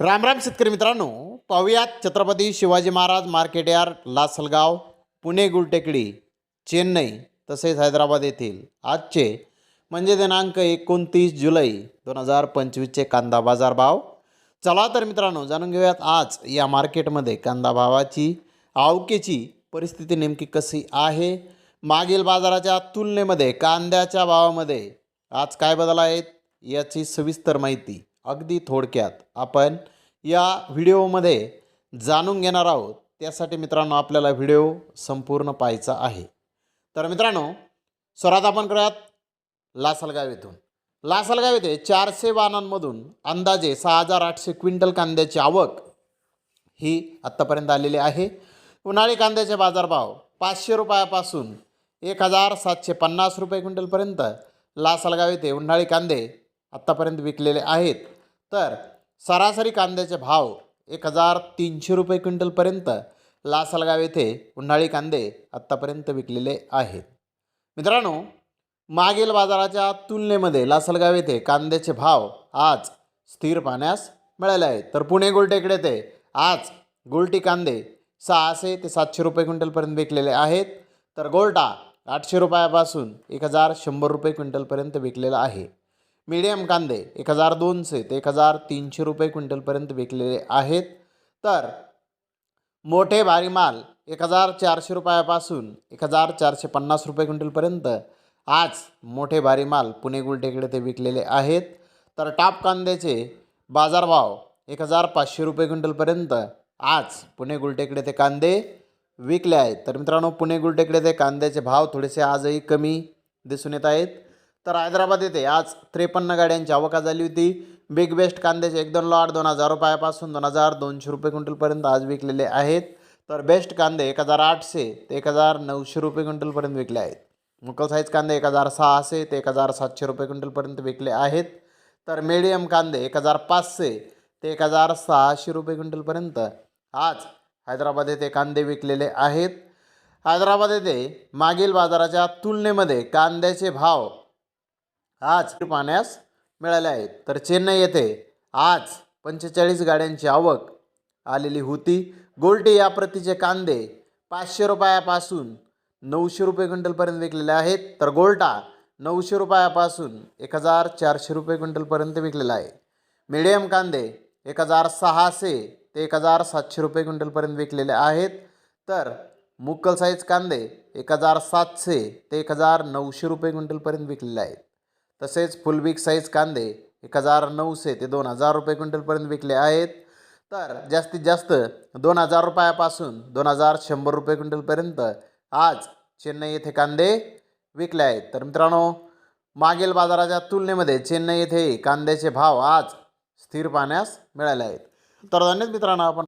राम राम शेतकरी मित्रांनो. पाहुयात छत्रपती शिवाजी महाराज मार्केट यार्ड लासलगाव पुणे गुलटेकडी चेन्नई तसेच हैदराबाद येथील. आजचे म्हणजे दिनांक एकोणतीस जुलै दोन हजार पंचवीसचे कांदा बाजार भाव. चला तर मित्रांनो जाणून घेऊयात आज या मार्केटमध्ये कांदा भावाची आवकेची परिस्थिती नेमकी कशी आहे? मागील बाजाराच्या तुलनेमध्ये कांद्याच्या भावामध्ये आज काय बदल आहेत याची सविस्तर माहिती अगदी थोडक्यात आपण या व्हिडिओमध्ये जाणून घेणार आहोत. त्यासाठी मित्रांनो आपल्याला व्हिडिओ संपूर्ण पाहायचा आहे. तर मित्रांनो स्वरात आपण करूयात लासलगाव येथून. लासलगाव येथे चारशे वाहनांमधून अंदाजे सहा हजार आठशे क्विंटल कांद्याची आवक ही आत्तापर्यंत आलेली आहे. उन्हाळी कांद्याचे बाजारभाव पाचशे रुपयापासून एक हजार सातशे पन्नास रुपये क्विंटलपर्यंत लासलगाव येथे उन्हाळी कांदे आत्तापर्यंत विकलेले आहेत. तर सरासरी कांद्याचे भाव एक हजार तीनशे रुपये क्विंटलपर्यंत लासलगाव येथे उन्हाळी कांदे आत्तापर्यंत विकलेले आहेत. मित्रांनो मागील बाजाराच्या तुलनेमध्ये लासलगाव येथे कांद्याचे भाव आज स्थिर पाहण्यास मिळाले आहेत. तर पुणे गोलटेकडे ते आज गोलटी कांदे सहाशे ते सातशे रुपये क्विंटलपर्यंत विकलेले आहेत. तर गोल्टा आठशे रुपयापासून एक हजार शंभर रुपये क्विंटलपर्यंत विकलेला आहे. मीडियम कांदे एक हजार दोनशे ते एक हजार तीनशे रुपये क्विंटलपर्यंत विकलेले आहेत. तर मोठे भारी माल एक हजार चारशे रुपयापासून एक हजार चारशे पन्नास रुपये क्विंटलपर्यंत आज मोठे भारी माल पुणे गुलटेकडे ते विकलेले आहेत. तर टाप कांद्याचे बाजारभाव एक हजार पाचशे रुपये क्विंटलपर्यंत आज पुणे गुलटेकडे ते कांदे विकले आहेत. तर मित्रांनो पुणे गुलटेकडे ते कांद्याचे भाव थोडेसे आजही कमी दिसून येत आहेत. तर हैदराबाद येथे आज त्रेपन्न गाड्यांची आवका झाली होती. बिग बेस्ट कांद्याचे एक दोन लॉट दोन हजार रुपयापासून दोन हजार दोनशे रुपये क्विंटलपर्यंत आज विकलेले आहेत. तर बेस्ट कांदे एक हजार आठशे ते एक हजार नऊशे रुपये क्विंटलपर्यंत विकले आहेत. मुकल साईज कांदे एक हजार सहाशे ते एक हजार सातशे रुपये क्विंटलपर्यंत विकले आहेत. तर मीडियम कांदे एक हजार पाचशे ते एक हजार सहाशे रुपये क्विंटलपर्यंत आज हैदराबाद येथे कांदे विकलेले आहेत. हैदराबाद येथे मागील बाजाराच्या तुलनेमध्ये कांद्याचे भाव आज पाहण्यास मिळाले आहेत. तर चेन्नई येथे आज पंचेचाळीस गाड्यांची आवक आलेली होती. गोल्टी या प्रतीचे कांदे पाचशे रुपयापासून नऊशे रुपये क्विंटलपर्यंत विकलेले आहेत. तर गोल्टा नऊशे रुपयापासून एक हजार चारशे रुपये क्विंटलपर्यंत विकलेला आहे. मिडियम कांदे एक हजार सहाशे ते एक हजार सातशे रुपये क्विंटलपर्यंत विकलेले आहेत. तर मुक्कल साईज कांदे एक हजार सातशे ते एक हजार नऊशे रुपये क्विंटलपर्यंत विकलेले आहेत. तसेच फुल साईज कांदे एक हजार नऊशे ते दोन हजार रुपये क्विंटलपर्यंत विकले आहेत. तर जास्तीत जास्त दोन हजार रुपयापासून दोन हजार शंभर रुपये क्विंटलपर्यंत आज चेन्नई येथे कांदे विकले आहेत. तर मित्रांनो मागील बाजाराच्या तुलनेमध्ये चेन्नई येथे कांद्याचे भाव आज स्थिर पाहण्यास मिळाले आहेत. तर धन्यवाद मित्रांनो आपण